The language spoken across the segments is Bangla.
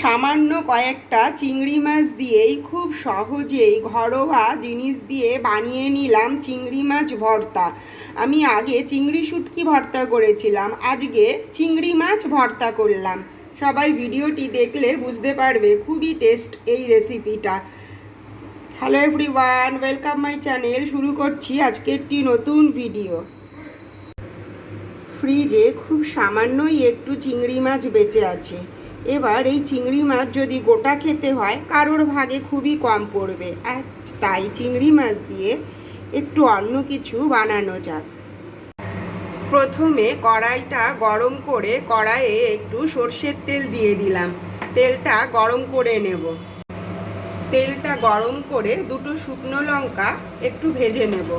সামান্য কয়েকটা চিংড়ি মাছ দিয়েই খুব সহজেই ঘরোয়া জিনিস দিয়ে বানিয়ে নিলাম চিংড়ি মাছ ভর্তা। আমি আগে চিংড়ি শুটকি ভর্তা করেছিলাম, আজকে চিংড়ি মাছ ভর্তা করলাম। সবাই ভিডিওটি দেখলে বুঝতে পারবে খুবই টেস্ট এই রেসিপিটা। Hello everyone welcome my channel শুরু করছি আজকে একটি নতুন ভিডিও ফ্রিজে খুব সামান্যই একটু চিংড়ি মাছ বেঁচে আছে। এবার এই চিংড়ি মাছ যদি গোটা খেতে হয়, কারোর ভাগে খুবই কম পড়বে। আর তাই চিংড়ি মাছ দিয়ে একটু অন্য কিছু বানানো যাক। প্রথমে কড়াইটা গরম করে কড়াইয়ে একটু সর্ষের তেল দিয়ে দিলাম। তেলটা গরম করে নেব। তেলটা গরম করে দুটো শুকনো লঙ্কা একটু ভেজে নেব।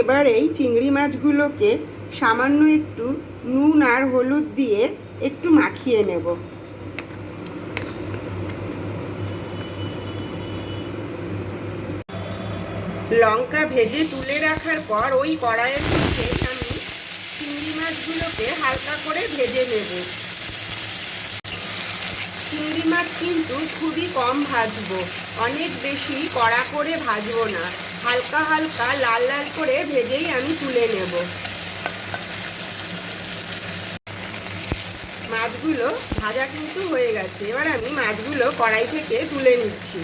এবার এই চিংড়ি মাছগুলোকে সামান্য একটু নুন আর হলুদ দিয়ে একটু মাখিয়ে নেব। লঙ্কা ভেজে তুলে রাখার পর ওই কড়াইয়ের মধ্যে আমি চিংড়ি মাছগুলোকে হালকা করে ভেজে নেব। চিংড়ি মাছ কিন্তু খুবই কম ভাজবো, অনেক বেশি কড়া করে ভাজবো না। হালকা হালকা লাল লাল করে ভেজেই আমি তুলে নেব। মাছগুলো ভাজা কিন্তু হয়ে গেছে। এবার আমি মাছগুলো কড়াই থেকে তুলে নিচ্ছি।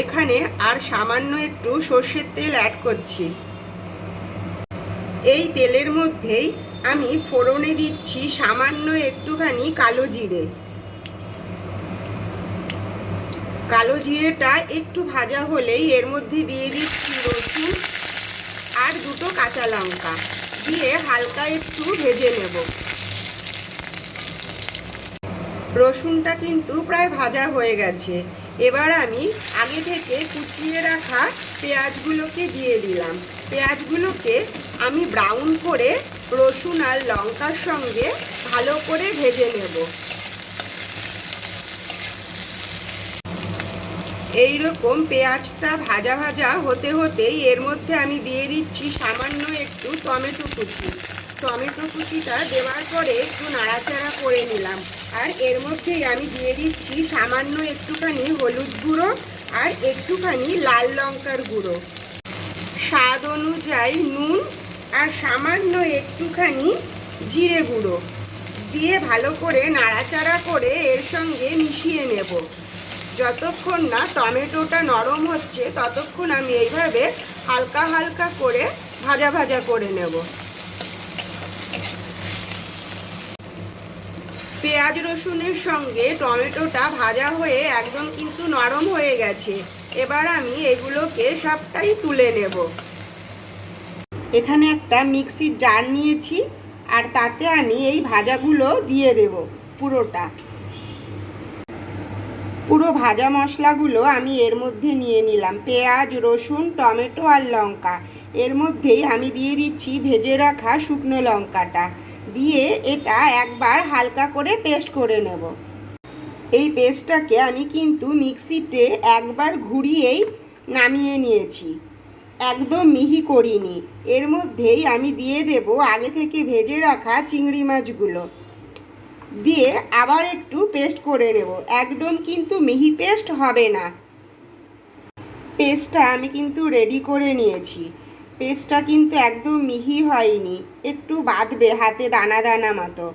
এখানে আর সামান্য একটু সর্ষের তেল অ্যাড করছি। এই তেলের মধ্যেই আমি ফোড়নে দিচ্ছি সামান্য একটুখানি কালো জিরে। কালো জিরেটা একটু ভাজা হলেই এর মধ্যে দিয়ে দিচ্ছি রসুন আর দুটো কাঁচা লঙ্কা। দিয়ে হালকা একটু ভেজে নেব। রসুনটা কিন্তু প্রায় ভাজা হয়ে গেছে। এবার আমি আগে থেকে কুচিয়ে রাখা পেঁয়াজগুলোকে দিয়ে দিলাম। পেঁয়াজগুলোকে আমি ব্রাউন করে রসুন আর লঙ্কার সঙ্গে ভালো করে ভেজে নেব। এই রকম পেঁয়াজটা ভাজা ভাজা হতে হতেই এর মধ্যে আমি দিয়ে দিচ্ছি সামান্য একটু টমেটো কুচি। টমেটো কুচিটা দেওয়ার পরে একটু নাড়াচাড়া করে নিলাম। আর এর মধ্যেই আমি দিয়ে দিচ্ছি সামান্য একটুখানি হলুদ গুঁড়ো আর একটুখানি লাল লঙ্কার গুঁড়ো। স্বাদ অনুযায়ী নুন আর সামান্য একটুখানি জিরে গুঁড়ো। দিয়ে ভালো করে নাড়াচাড়া করে এর সঙ্গে মিশিয়ে নেব। যতক্ষণ না টমেটোটা নরম হচ্ছে, ততক্ষণ আমি এইভাবে হালকা হালকা করে ভাজা ভাজা করে নেব। পেঁয়াজ রসুনের সঙ্গে টমেটোটা ভাজা হয়ে একদম কিন্তু নরম হয়ে গেছে। এবার আমি এগুলোকে সবটাই তুলে নেব। এখানে একটা মিক্সির জার নিয়েছি, আর তাতে আমি এই ভাজাগুলো দিয়ে দেব পুরোটা। পুরো ভাজা মশলাগুলো আমি এর মধ্যে নিয়ে নিলাম। পেঁয়াজ, রসুন, টমেটো আর লঙ্কা। এর মধ্যেই আমি দিয়ে দিচ্ছি ভেজে রাখা শুকনো লঙ্কাটা। দিয়ে এটা একবার হালকা করে পেস্ট করে নেব। এই পেস্টটাকে আমি কিন্তু মিক্সিতে একবার ঘুরিয়েই নামিয়ে নিয়েছি। একদম মিহি করিনি। এর মধ্যেই আমি দিয়ে দেব আগে থেকে ভেজে রাখা চিংড়ি মাছগুলো। দিয়ে আবার একটু পেস্ট করে নেব। একদম কিন্তু মিহি পেস্ট হবে না। পেস্টটা আমি কিন্তু রেডি করে নিয়েছি। পেস্টটা কিন্তু একদম মিহি হয়নি। একটু বাঁধবে হাতে দানা দানা মতো।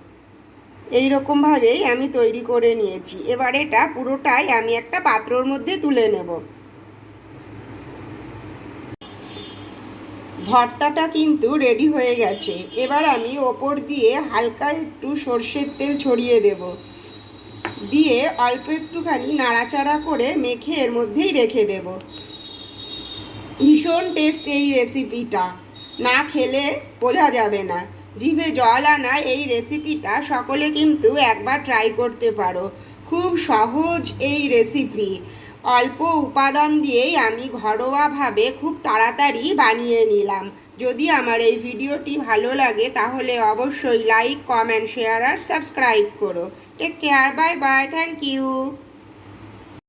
এই এইরকমভাবেই আমি তৈরি করে নিয়েছি। এবার এটা পুরোটাই আমি একটা পাত্রর মধ্যে তুলে নেব। ভর্তাটা কিন্তু রেডি হয়ে গেছে। এবার আমি ওপর দিয়ে হালকা একটু সর্ষের তেল ছড়িয়ে দেব। দিয়ে অল্প একটুখানি নাড়াচাড়া করে মেখে এর মধ্যেই রেখে দেব। ভীষণ টেস্ট এই রেসিপিটা না খেলে বোঝা যাবে না। জিভে জল আনা এই রেসিপিটা সকলে কিন্তু একবার ট্রাই করতে পারো। খুব সহজ এই রেসিপি অল্প উপাদান দিয়েই আমি ঘরোয়াভাবে খুব তাড়াতাড়ি বানিয়ে নিলাম। যদি আমার এই ভিডিওটি ভালো লাগে, তাহলে অবশ্যই লাইক, কমেন্ট, শেয়ার আর সাবস্ক্রাইব করো। Take care, bye bye, thank you.